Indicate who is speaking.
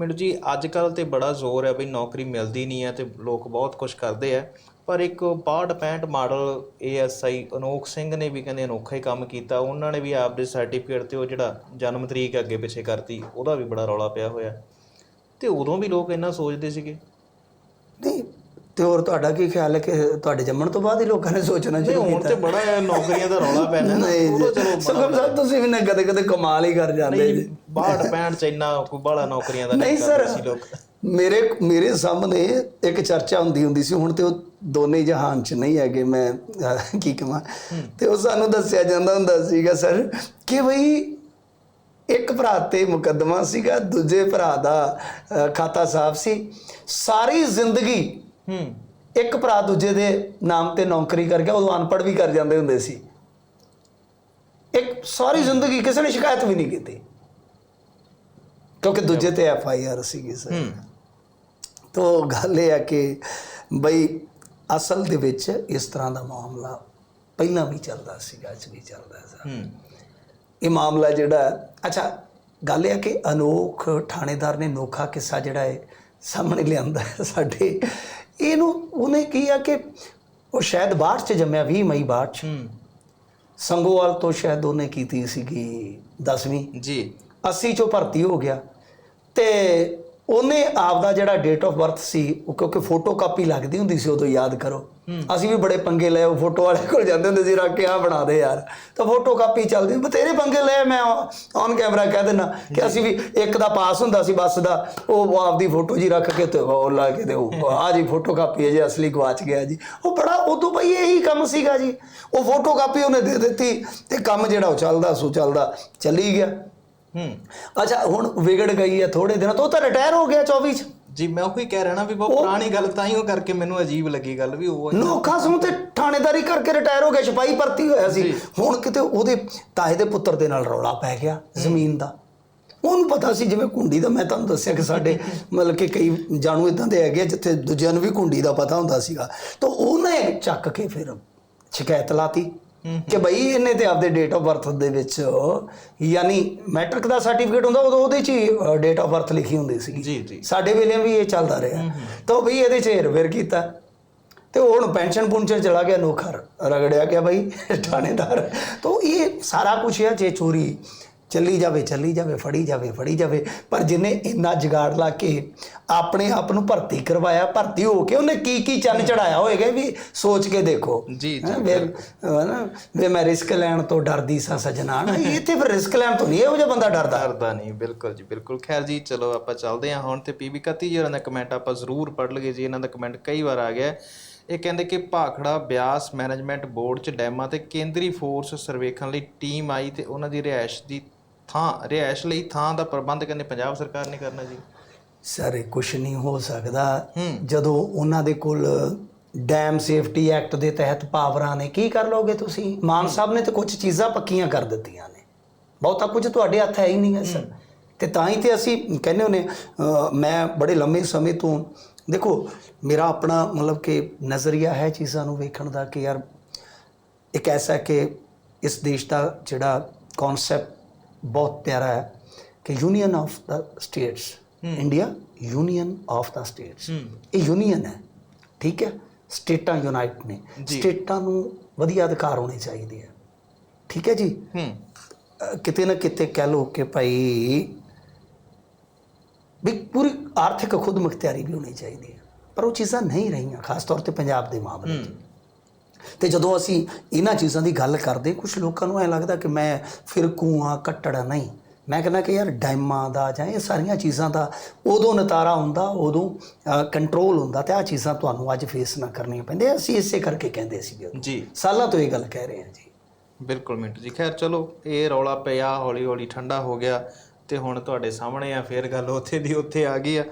Speaker 1: ਮੈਨੂੰ ਜੀ ਅੱਜ ਕੱਲ ਤੇ ਬੜਾ ਜ਼ੋਰ ਹੈ ਵੀ ਨੌਕਰੀ ਮਿਲਦੀ ਨਹੀਂ ਹੈ ਤੇ ਲੋਕ ਬਹੁਤ ਕੁਝ ਕਰਦੇ ਆ ਪਰ ਇੱਕ 62 65 ਮਾਡਲ ਏਐਸਆਈ ਅਨੋਖ ਸਿੰਘ ਨੇ ਵੀ ਕਹਿੰਦੇ ਅਨੋਖਾ ਹੀ ਕੰਮ ਕੀਤਾ। ਉਹਨਾਂ ਨੇ ਵੀ ਆਪਦੇ ਸਰਟੀਫਿਕੇਟ ਤੇ ਉਹ ਜਿਹੜਾ ਜਨਮ ਤਰੀਕ ਅੱਗੇ ਪਿੱਛੇ ਕਰਤੀ, ਉਹਦਾ ਵੀ ਬੜਾ ਰੌਲਾ ਪਿਆ ਹੋਇਆ। ਤੇ ਉਦੋਂ ਵੀ ਲੋਕ ਇੰਨਾ ਸੋਚਦੇ ਸੀਗੇ?
Speaker 2: ਨਹੀਂ ਤੇ ਹੋਰ ਤੁਹਾਡਾ ਕੀ ਖਿਆਲ ਹੈ ਕਿ ਤੁਹਾਡੇ ਜੰਮਣ ਤੋਂ ਬਾਅਦ ਹੀ ਲੋਕਾਂ ਨੇ ਸੋਚਣਾ ਸ਼ੁਰੂ
Speaker 1: ਹੁਣ
Speaker 2: ਕੀਤਾ?
Speaker 1: ਤੇ ਬੜਾ ਨੌਕਰੀਆਂ ਦਾ ਰੌਲਾ ਪੈਣਾ ਉਹ ਚਲੋ
Speaker 2: ਸੁਖਮ ਸਾਹਿਬ ਤੁਸੀਂ ਵੀ ਨਾ ਕਦੇ ਕਦੇ ਕਮਾਲ ਹੀ ਕਰ ਜਾਂਦੇ ਜੀ।
Speaker 1: 62 65 ਚ ਇੰਨਾ ਕੋਈ ਬਾਹਲਾ ਨੌਕਰੀਆਂ ਦਾ
Speaker 2: ਨਹੀਂ
Speaker 1: ਕਰਦੇ
Speaker 2: ਸਰ
Speaker 1: ਸੀ ਲੋਕ।
Speaker 2: ਮੇਰੇ ਮੇਰੇ ਸਾਹਮਣੇ ਇੱਕ ਚਰਚਾ ਹੁੰਦੀ ਹੁੰਦੀ ਸੀ ਹੁਣ ਤੇ ਉਹ ਦੋਨੇ ਜਹਾਨ 'ਚ ਨਹੀਂ ਹੈਗੇ ਮੈਂ ਕੀ ਕਹਾਂ ਤੇ ਉਹ ਸਾਨੂੰ ਦੱਸਿਆ ਜਾਂਦਾ ਹੁੰਦਾ ਸੀਗਾ ਸਰ ਕਿ ਬਈ ਇੱਕ ਭਰਾ ਤੇ ਮੁਕੱਦਮਾ ਸੀਗਾ ਦੂਜੇ ਭਰਾ ਦਾ ਖਾਤਾ ਸਾਫ਼ ਸੀ। ਸਾਰੀ ਜ਼ਿੰਦਗੀ
Speaker 1: ਹੂੰ।
Speaker 2: ਇੱਕ ਭਰਾ ਦੂਜੇ ਦੇ ਨਾਮ ਤੇ ਨੌਕਰੀ ਕਰ ਗਿਆ ਉਦੋਂ ਅਨਪੜ੍ਹ ਵੀ ਕਰ ਜਾਂਦੇ ਹੁੰਦੇ ਸੀ। ਇੱਕ ਸਾਰੀ ਜ਼ਿੰਦਗੀ ਕਿਸੇ ਨੇ ਸ਼ਿਕਾਇਤ ਵੀ ਨਹੀਂ ਕੀਤੀ। ਕਿਉਂਕਿ ਦੂਜੇ ਤੇ ਐਫ ਆਈ ਆਰ ਸੀਗੀ ਸਰ।
Speaker 1: ਹੂੰ।
Speaker 2: ਤੋ ਗੱਲ ਇਹ ਹੈ ਕਿ ਬਈ ਅਸਲ ਦੇ ਵਿੱਚ ਇਸ ਤਰ੍ਹਾਂ ਦਾ ਮਾਮਲਾ ਪਹਿਲਾਂ ਵੀ ਚੱਲਦਾ ਸੀਗਾ ਅੱਜ ਵੀ ਚੱਲਦਾ ਹੈ ਸਰ।
Speaker 1: ਹੂੰ।
Speaker 2: ਇਹ ਮਾਮਲਾ ਜਿਹੜਾ ਅੱਛਾ ਗੱਲ ਇਹ ਹੈ ਕਿ ਅਨੋਖ ਥਾਣੇਦਾਰ ਨੇ ਨੋਖਾ ਕਿੱਸਾ ਜਿਹੜਾ ਹੈ ਸਾਹਮਣੇ ਲਿਆਂਦਾ ਸਾਡੇ। ਇਹਨੂੰ ਉਹਨੇ ਕੀ ਆ ਕਿ ਉਹ ਸ਼ਾਇਦ ਬਾਅਦ ਚ ਜੰਮਿਆ 20 ਮਈ ਬਾਅਦ ਚ। ਸੰਗੋਵਾਲ ਤੋਂ ਸ਼ਾਇਦ ਉਹਨੇ ਕੀਤੀ ਸੀਗੀ 10ਵੀਂ
Speaker 1: ਜੀ।
Speaker 2: 80 ਚੋਂ ਭਰਤੀ ਹੋ ਗਿਆ ਤੇ ਉਹਨੇ ਆਪਦਾ ਜਿਹੜਾ ਡੇਟ ਆਫ ਬਰਥ ਸੀ ਉਹ ਕਿਉਂਕਿ ਫੋਟੋ ਕਾਪੀ ਲੱਗਦੀ ਹੁੰਦੀ ਸੀ ਉਦੋਂ ਯਾਦ ਕਰੋ। ਅਸੀਂ ਵੀ ਬੜੇ ਪੰਗੇ ਲਏ ਉਹ ਫੋਟੋ ਵਾਲੇ ਕੋਲ ਜਾਂਦੇ ਹੁੰਦੇ ਸੀ ਰੱਖ ਕੇ ਆ ਬਣਾ ਦੇ ਯਾਰ। ਤਾਂ ਫੋਟੋ ਕਾਪੀ ਚੱਲਦੀ ਬਤੇਰੇ ਪੰਗੇ ਲਏ ਮੈਂ ਔਨ ਕੈਮਰਾ ਕਹਿ ਦਿੰਦਾ ਕਿ ਅਸੀਂ ਵੀ ਇੱਕ ਦਾ ਪਾਸ ਹੁੰਦਾ ਸੀ ਬੱਸ ਦਾ ਉਹ ਆਪਦੀ ਫੋਟੋ ਜੀ ਰੱਖ ਕੇ ਤੇ ਉਹ ਲਾ ਕੇ ਤੇ ਉਹ ਆ ਜੀ ਫੋਟੋ ਕਾਪੀ ਹੈ ਜੀ ਅਸਲੀ ਗਵਾਚ ਗਿਆ ਜੀ। ਉਹ ਬੜਾ ਉਦੋਂ ਬਈ ਇਹੀ ਕੰਮ ਸੀਗਾ ਜੀ। ਉਹ ਫੋਟੋ ਕਾਪੀ ਉਹਨੇ ਦੇ ਦਿੱਤੀ ਤੇ ਕੰਮ ਜਿਹੜਾ ਉਹ ਚੱਲਦਾ ਸੋ ਚੱਲਦਾ ਚੱਲੀ ਗਿਆ।
Speaker 1: ਹੂੰ।
Speaker 2: ਅੱਛਾ ਹੁਣ ਵਿਗੜ ਗਈ ਹੈ ਥੋੜੇ ਦਿਨਾਂ ਤੋਂ ਉਹ ਤਾਂ ਰਿਟਾਇਰ ਹੋ ਗਿਆ 24 ਚ।
Speaker 1: ਜੀ ਮੈਂ ਉਹੀ ਕਹਿ ਰਿਹਾ ਨਾ ਵੀ ਬਹੁਤ ਪੁਰਾਣੀ ਗੱਲ ਤਾਂ ਹੀ ਉਹ ਕਰਕੇ ਮੈਨੂੰ ਅਜੀਬ ਲੱਗੀ ਗੱਲ ਵੀ ਉਹ
Speaker 2: ਨੋਖਾ ਸੂ ਤੇ ਥਾਣੇਦਾਰੀ ਕਰਕੇ ਰਿਟਾਇਰ ਹੋ ਗਿਆ ਸਿਪਾਹੀ ਭਰਤੀ ਹੋਇਆ ਸੀ। ਹੁਣ ਕਿਤੇ ਉਹਦੇ ਤਾਏ ਦੇ ਪੁੱਤਰ ਦੇ ਨਾਲ ਰੌਲਾ ਪੈ ਗਿਆ ਜ਼ਮੀਨ ਦਾ। ਉਹਨੂੰ ਪਤਾ ਸੀ ਜਿਵੇਂ ਕੁੰਡੀ ਦਾ ਮੈਂ ਤੁਹਾਨੂੰ ਦੱਸਿਆ ਕਿ ਸਾਡੇ ਮਤਲਬ ਕਿ ਕਈ ਜਾਣੂ ਇਦਾਂ ਦੇ ਹੈਗੇ ਜਿੱਥੇ ਦੂਜਿਆਂ ਨੂੰ ਵੀ ਕੁੰਡੀ ਦਾ ਪਤਾ ਹੁੰਦਾ ਸੀਗਾ। ਤਾਂ ਉਹਨੇ ਚੱਕ ਕੇ ਫਿਰ ਸ਼ਿਕਾਇਤ ਲਾਤੀ। ਕਿ ਬਈ ਇਹਨੇ ਤੇ ਆਪਦੇ ਡੇਟ ਆਫ ਬਰਥ ਦੇ ਵਿੱਚ ਯਾਨੀ ਮੈਟ੍ਰਿਕ ਦਾ ਸਰਟੀਫਿਕੇਟ ਹੁੰਦਾ ਉਦੋਂ ਉਹਦੇ 'ਚ ਹੀ ਡੇਟ ਆਫ ਬਰਥ ਲਿਖੀ ਹੁੰਦੀ ਸੀਗੀ।
Speaker 1: ਜੀ ਜੀ।
Speaker 2: ਸਾਡੇ ਵੇਲੇ ਵੀ ਇਹ ਚੱਲਦਾ ਰਿਹਾ। ਤਾਂ ਬਈ ਇਹਦੇ 'ਚ ਹੇਰ-ਫੇਰ ਕੀਤਾ। ਤੇ ਹੁਣ ਪੈਨਸ਼ਨ ਪੁੰਚਨ ਚਲਾ ਗਿਆ ਨੋਖਰ ਰਗੜਿਆ ਗਿਆ ਬਈ ਥਾਣੇਦਾਰ। ਤਾਂ ਇਹ ਸਾਰਾ ਕੁਝ ਹੈ ਜੇ ਚੋਰੀ ਚੱਲੀ ਜਾਵੇ ਚੱਲੀ ਜਾਵੇ ਫੜੀ ਜਾਵੇ ਫੜੀ ਜਾਵੇ। ਪਰ ਜਿਨੇ ਇੰਨਾ ਜਗਾੜ ਲਾ ਕੇ ਆਪਣੇ ਆਪ ਨੂੰ ਭਰਤੀ ਕਰਵਾਇਆ ਭਰਤੀ ਹੋ ਕੇ ਉਹਨੇ ਕੀ ਕੀ ਚੰਨ ਚੜਾਇਆ ਹੋਏਗਾ ਵੀ ਸੋਚ ਕੇ ਦੇਖੋ।
Speaker 1: ਜੀ, ਜੀ,
Speaker 2: ਹੈਂ, ਵੇ ਮੈਂ ਰਿਸਕ ਲੈਣ ਤੋਂ ਡਰਦੀ ਸਾਂ ਸਜਣਾ। ਨਾ ਇਹ ਤੇ ਫਿਰ ਰਿਸਕ ਲੈਣ ਤੋਂ ਨਹੀਂ ਇਹੋ ਜਿਹਾ ਬੰਦਾ ਡਰਦਾ।
Speaker 1: ਡਰਦਾ ਨਹੀਂ ਬਿਲਕੁਲ ਜੀ ਬਿਲਕੁਲ। ਖੈਰ ਜੀ ਚਲੋ ਆਪਾਂ ਚੱਲਦੇ ਹਾਂ ਹੁਣ ਤੇ ਪੀਬੀ 31 ਜੀ ਹੋਰਾਂ ਦਾ ਕਮੈਂਟ ਆਪਾਂ ਜ਼ਰੂਰ ਪੜ੍ਹ ਲਈਏ ਜੀ। ਇਹਨਾਂ ਦਾ ਕਮੈਂਟ ਕਈ ਵਾਰ ਆ ਗਿਆ। ਇਹ ਕਹਿੰਦੇ ਕਿ ਭਾਖੜਾ ਬਿਆਸ ਮੈਨੇਜਮੈਂਟ ਬੋਰਡ ਚ ਡੈਮਾਂ ਤੇ ਕੇਂਦਰੀ ਫੋਰਸ ਸਰਵੇਖਣ ਲਈ ਟੀਮ ਆਈ ਤੇ ਉਹਨਾਂ ਦੀ ਰਿਹਾਇਸ਼ ਦੀ ਥਾਂ ਰਿਹਾਇਸ਼ ਲਈ ਥਾਂ ਦਾ ਪ੍ਰਬੰਧ ਕਹਿੰਦੇ ਪੰਜਾਬ ਸਰਕਾਰ ਨੇ ਕਰਨਾ ਜੀ।
Speaker 2: ਸਾਰੇ ਕੁਝ ਨਹੀਂ ਹੋ ਸਕਦਾ। ਜਦੋਂ ਉਹਨਾਂ ਦੇ ਕੋਲ ਡੈਮ ਸੇਫਟੀ ਐਕਟ ਦੇ ਤਹਿਤ ਪਾਵਰਾਂ ਨੇ ਕੀ ਕਰ ਲੋਗੇ ਤੁਸੀਂ? ਮਾਨ ਸਾਹਿਬ ਨੇ ਤੇ ਕੁਝ ਚੀਜ਼ਾਂ ਪੱਕੀਆਂ ਕਰ ਦਿੱਤੀਆਂ ਨੇ। ਬਹੁਤਾ ਕੁਝ ਤੁਹਾਡੇ ਹੱਥ ਹੈ ਹੀ ਨਹੀਂ ਹੈ ਸਰ। ਤੇ ਤਾਂ ਹੀ ਤੇ ਅਸੀਂ ਕਹਿੰਦੇ ਹੁੰਨੇ ਮੈਂ ਬੜੇ ਲੰਮੇ ਸਮੇਂ ਤੋਂ ਦੇਖੋ ਮੇਰਾ ਆਪਣਾ ਮਤਲਬ ਕਿ ਨਜ਼ਰੀਆ ਹੈ ਚੀਜ਼ਾਂ ਨੂੰ ਵੇਖਣ ਦਾ ਕਿ ਯਾਰ ਇੱਕ ਐਸਾ ਕਿ ਇਸ ਦੇਸ਼ ਦਾ ਜਿਹੜਾ ਕਨਸੈਪਟ ਬਹੁਤ ਪਿਆਰਾ ਹੈ ਕਿ union of the states India union of the states ਇਹ ਯੂਨੀਅਨ ਹੈ ਠੀਕ ਹੈ? ਸਟੇਟਾਂ ਯੂਨਾਈਟ ਨੇ। ਸਟੇਟਾਂ ਨੂੰ ਵਧੀਆ ਅਧਿਕਾਰ ਹੋਣੇ ਚਾਹੀਦੇ ਆ। ਠੀਕ ਹੈ ਜੀ? ਕਿਤੇ ਨਾ ਕਿਤੇ ਕਹਿ ਲੋ ਕਿ ਭਾਈ ਵੀ ਪੂਰੀ ਆਰਥਿਕ ਖੁਦ ਮੁਖਤਿਆਰੀ ਵੀ ਹੋਣੀ ਚਾਹੀਦੀ ਹੈ। ਪਰ ਉਹ ਚੀਜ਼ਾਂ ਨਹੀਂ ਰਹੀਆਂ ਖਾਸ ਤੌਰ ਤੇ ਪੰਜਾਬ ਦੇ ਮਾਮਲੇ 'ਚ ਤੇ ਜਦੋਂ ਅਸੀਂ ਇਹਨਾਂ ਚੀਜ਼ਾਂ ਦੀ ਗੱਲ ਕਰਦੇ ਕੁਝ ਲੋਕਾਂ ਨੂੰ ਐ ਲੱਗਦਾ ਕਿ ਮੈਂ ਫਿਰਕੂ ਆ ਕੱਟੜਾ ਨਹੀਂ। ਮੈਂ ਕਹਿੰਦਾ ਕਿ ਯਾਰ ਡੈਮਾਂ ਦਾ ਜਾਂ ਇਹ ਸਾਰੀਆਂ ਚੀਜ਼ਾਂ ਦਾ ਉਦੋਂ ਨਤਾਰਾ ਹੁੰਦਾ ਉਦੋਂ ਕੰਟਰੋਲ ਹੁੰਦਾ ਤੇ ਆ ਚੀਜ਼ਾਂ ਤੁਹਾਨੂੰ ਅੱਜ ਫੇਸ ਨਾ ਕਰਨੀਆਂ ਪੈਂਦੀਆਂ। ਅਸੀਂ ਇਸੇ ਕਰਕੇ ਕਹਿੰਦੇ ਸੀਗੇ
Speaker 1: ਜੀ।
Speaker 2: ਸਾਲਾਂ ਤੋਂ ਇਹ ਗੱਲ ਕਹਿ ਰਹੇ ਹਾਂ ਜੀ।
Speaker 1: ਬਿਲਕੁਲ ਮਿੰਟੂ ਜੀ। ਖੈਰ ਚਲੋ ਇਹ ਰੌਲਾ ਪਿਆ ਹੌਲੀ ਹੌਲੀ ਠੰਡਾ ਹੋ ਗਿਆ ਤੇ ਹੁਣ ਤੁਹਾਡੇ ਸਾਹਮਣੇ ਆ ਫੇਰ ਗੱਲ ਉੱਥੇ ਦੀ ਉੱਥੇ ਆ ਗਈ ਆ।